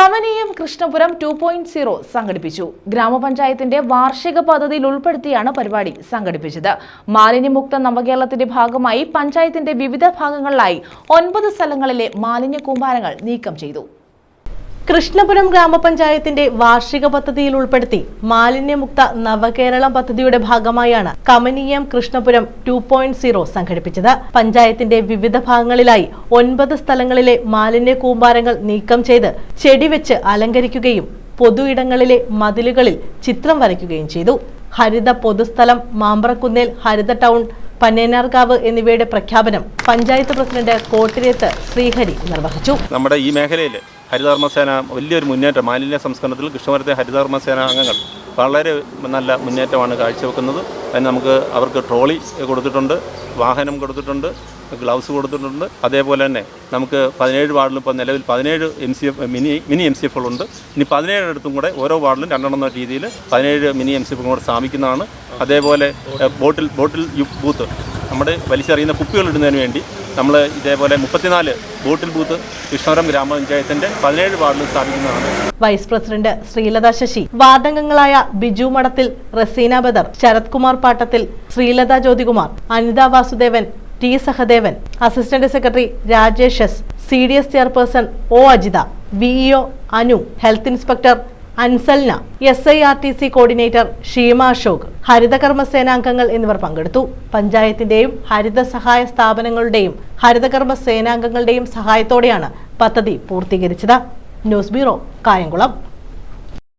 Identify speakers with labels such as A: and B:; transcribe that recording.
A: കവനീയം Krishnapuram two point zero സംഘടിപ്പിച്ചു. ഗ്രാമപഞ്ചായത്തിന്റെ വാർഷിക പദ്ധതിയിൽ ഉൾപ്പെടുത്തിയാണ് പരിപാടി സംഘടിപ്പിച്ചത്. മാലിന്യമുക്ത നവകേരളത്തിന്റെ ഭാഗമായി പഞ്ചായത്തിന്റെ വിവിധ ഭാഗങ്ങളിലായി ഒൻപത് സ്ഥലങ്ങളിലെ മാലിന്യ കൂമ്പാരങ്ങൾ നീക്കം ചെയ്തു.
B: കൃഷ്ണപുരം ഗ്രാമപഞ്ചായത്തിന്റെ വാർഷിക പദ്ധതിയിൽ ഉൾപ്പെടുത്തി മാലിന്യമുക്ത നവകേരളം പദ്ധതിയുടെ ഭാഗമായാണ് കമനീയം കൃഷ്ണപുരം ടു പോയിന്റ് സീറോ സംഘടിപ്പിച്ചത്. പഞ്ചായത്തിന്റെ വിവിധ ഭാഗങ്ങളിലായി ഒൻപത് സ്ഥലങ്ങളിലെ മാലിന്യ കൂമ്പാരങ്ങൾ നീക്കം ചെയ്ത് ചെടിവെച്ച് അലങ്കരിക്കുകയും പൊതു ഇടങ്ങളിലെ മതിലുകളിൽ ചിത്രം വരയ്ക്കുകയും ചെയ്തു. ഹരിത പൊതുസ്ഥലം മാമ്പ്രക്കുന്നേൽ ഹരിത ടൗൺ പന്നേനാർകാവ് എന്നിവയുടെ പ്രഖ്യാപനം പഞ്ചായത്ത് പ്രസിഡന്റ് കോട്ടിരേത്ത് ശ്രീഹരി നിർവഹിച്ചു.
C: നമ്മുടെ ഈ മേഖലയിൽ ഹരിതകർമ്മസേന വലിയൊരു മുന്നേറ്റം മാലിന്യ സംസ്കരണത്തിൽ കൃഷ്ണപുരത്തെ ഹരിതകർമ്മസേന അംഗങ്ങൾ വളരെ നല്ല മുന്നേറ്റമാണ് കാഴ്ചവെക്കുന്നത്. അതിന് നമുക്ക് അവർക്ക് ട്രോളി കൊടുത്തിട്ടുണ്ട് വാഹനം കൊടുത്തിട്ടുണ്ട് ഗ്ലൗസ് കൊടുത്തിട്ടുണ്ട്. അതേപോലെ തന്നെ നമുക്ക് പതിനേഴ് വാർഡിലും ഇപ്പോൾ നിലവിൽ പതിനേഴ് M C F mini mini M C എഫുകളുണ്ട് ഇനി പതിനേഴിടത്തും കൂടെ ഓരോ വാർഡിലും രണ്ടെണ്ണം എന്ന രീതിയിൽ പതിനേഴ് മിനി എം സി എഫും കൂടെ സ്ഥാപിക്കുന്നതാണ്. അതേപോലെ ബോട്ടിൽ ബോട്ടിൽ ബൂത്ത്. നമ്മുടെ വലിച്ചെറിയുന്ന കുപ്പികൾ ഇടുന്നതിന് വേണ്ടി നമ്മൾ ഇതേപോലെ മുപ്പത്തിനാല് ബോട്ടിൽ ബൂത്ത് കൃഷ്ണപുരം ഗ്രാമപഞ്ചായത്തിന്റെ പതിനേഴ് വാർഡിൽ സ്ഥാപിക്കുന്നതാണ്.
B: Vice president Sreelatha Sasi വാർഡംഗങ്ങളായ Biju Madathil Raseena Badar Sarath Kumar Pattathil Sreelatha Jyothikumar Anitha Vasudevan T Sahadevan assistant secretary Rajesh S C D S chairperson O Ajitha VEO Anu health inspector Ansalna S I R T C coordinator Sheema Ashok ഹരിതകർമ്മ സേനാംഗങ്ങൾ എന്നിവർ പങ്കെടുത്തു. പഞ്ചായത്തിന്റെയും ഹരിത സഹായ സ്ഥാപനങ്ങളുടെയും ഹരിതകർമ്മ സേനാംഗങ്ങളുടെയും സഹായത്തോടെയാണ് പദ്ധതി പൂർത്തീകരിച്ചത്. News bureau Kayamkulam.